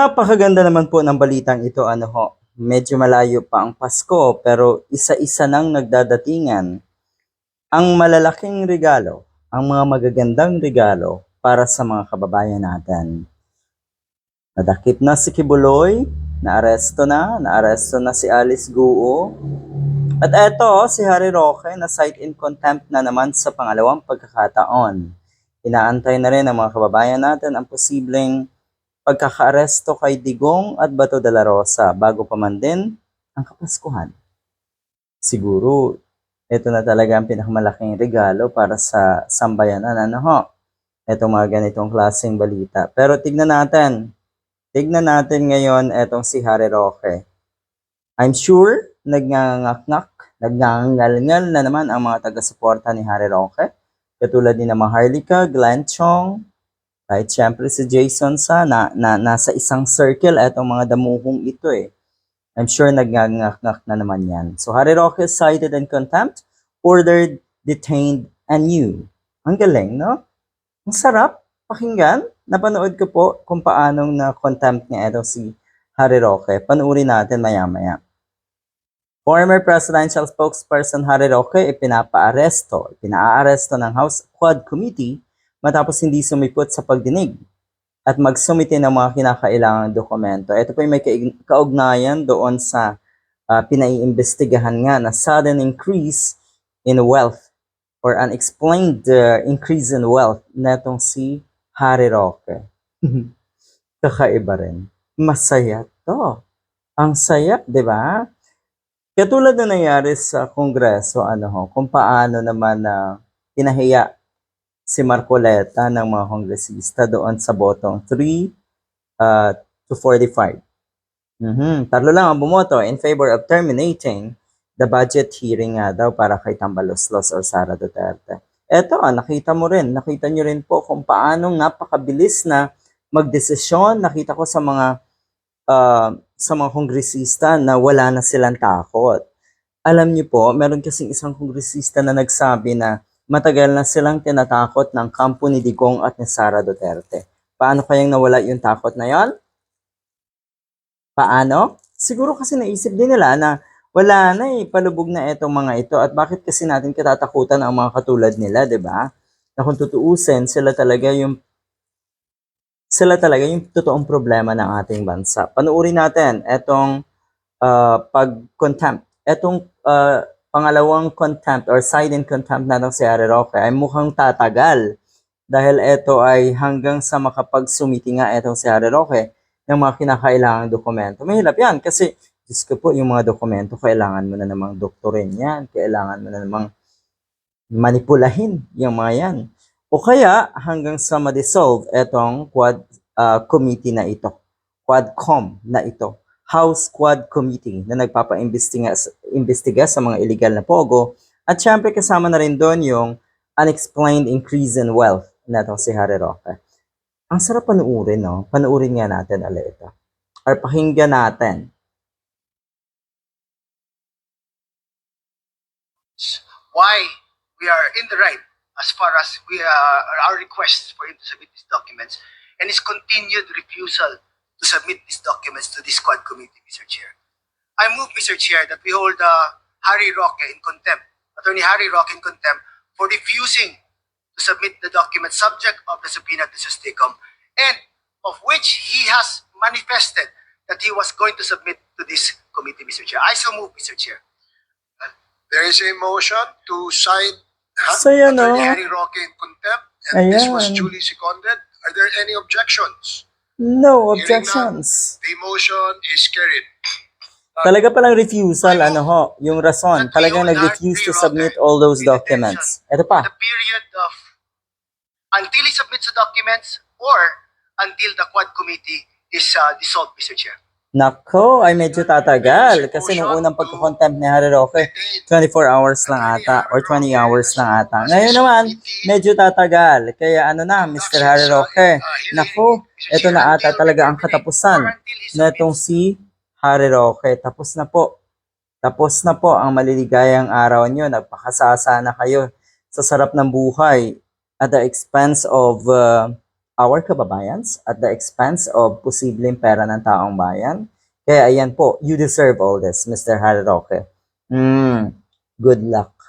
Napakaganda naman po ng balitang ito, ano ho. Medyo malayo pa ang Pasko, pero isa-isa nang nagdadatingan ang malalaking regalo, ang mga magagandang regalo para sa mga kababayan natin. Nadakip na si Kibuloy, naaresto na, naaresto na si Alice Guo. At eto, si Harry Roque na cite in contempt na naman sa pangalawang pagkakataon. Inaantay na rin ng mga kababayan natin ang posibleng pagkakaaresto kay Digong at Bato de la Rosa bago pa man din ang Kapaskuhan. Siguro, ito na talaga ang pinakamalaking regalo para sa sambayanan. Ano ho? Ito mga ganitong klaseng balita. Pero tignan natin. Tignan natin ngayon etong si Harry Roque. I'm sure nagnangaknak, nagngangalngal na naman ang mga taga-suporta ni Harry Roque. Katulad ni na Maharlika, Glenn Chong, kahit syempre si Jason sa na, na nasa isang circle etong mga damuhong ito eh. I'm sure nagngangaknak na naman yan. So Harry Roque cited in contempt, ordered, detained, and new. Ang galing, no? Ang sarap pakinggan. Napanood ko po kung paanong na contempt niya ito si Harry Roque. Panuuri natin maya-maya. Former presidential spokesperson Harry Roque ipinapaaresto, ipinaaresto ng House Quad Committee matapos hindi sumipot sa pagdinig at magsumite ng mga kinakailangang dokumento. Ito po ay may kaugnayan doon sa uh, pinaiimbestigahan nga na sudden increase in wealth or unexplained uh, increase in wealth netong si Harry Roque. Kakaiba rin. Masaya to. Ang saya, di ba? Katulad na nangyari sa Kongreso, ano ho, kung paano naman na pinahiya si Marcoleta ng mga kongresista doon sa botong 3 uh, to 45. Mhm. Tatlo lang ang bumoto in favor of terminating the budget hearing nga daw para kay Tambaloslos or Sara Duterte. Eto, ah, nakita mo rin, nakita nyo rin po kung paano napakabilis na magdesisyon. Nakita ko sa mga uh, sa mga kongresista na wala na silang takot. Alam niyo po, meron kasing isang kongresista na nagsabi na matagal na silang tinatakot ng kampo ni Digong at ni Sara Duterte. Paano kayang nawala yung takot na yon? Paano? Siguro kasi naisip din nila na wala na eh, palubog na itong mga ito at bakit kasi natin katatakutan ang mga katulad nila, 'di ba? Na kung tutuusin, sila talaga yung sila talaga yung totoong problema ng ating bansa. Panuuri natin etong uh, pag-contempt, etong uh, pangalawang contempt or side in contempt na si Harry Roque ay mukhang tatagal dahil ito ay hanggang sa makapagsumiti nga etong si Harry Roque ng mga kinakailangang dokumento. Mahirap yan kasi Diyos ko po, yung mga dokumento, kailangan mo na namang doktorin yan. Kailangan mo na namang manipulahin yung mga yan. O kaya hanggang sa ma-dissolve etong quad uh, committee na ito. Quadcom na ito. House Quad Committee na nagpapa-imbestiga imbestiga sa mga illegal na pogo. At syempre kasama na rin doon yung unexplained increase in wealth na itong si Harry Roque. Ang sarap panuurin, no? Panuurin nga natin ulit ito. Or pakinggan natin why we are in the right as far as we uh, our request for him to submit these documents and his continued refusal to submit these documents to this squad committee, Mr. Chair. I move, Mr. Chair, that we hold uh, Harry Roque in contempt, Attorney Harry Roque in contempt for refusing to submit the document subject of the subpoena to Susticom and of which he has manifested that he was going to submit to this committee, Mr. Chair. I so move, Mr. Chair. There is a motion to cite Ha- Saya, no? Attorney Harry Roque in contempt, and this was Ayan. duly seconded. Are there any objections? No Hearing objections. The motion is carried. Talaga palang refusal, ano ho, yung rason. Talagang nag-refuse to submit all those documents. Ito pa. the period of until he submits the documents or until the quad committee is uh, dissolved, Mr. Chair. Nako, ay medyo tatagal. Kasi nung unang pagkakontempt ni Harry Roque, 24 hours lang ata or 20 hours lang ata. Ngayon naman, medyo tatagal. Kaya ano na, Mr. Harry Roque, nako, ito na ata talaga ang katapusan na itong si Harry Roque. Tapos na po. Tapos na po ang maliligayang araw nyo. Nagpakasasa na kayo sa sarap ng buhay at the expense of uh, our kababayans at the expense of posibleng pera ng taong bayan. Kaya ayan po, you deserve all this, Mr. Harry Roque. Mm, good luck.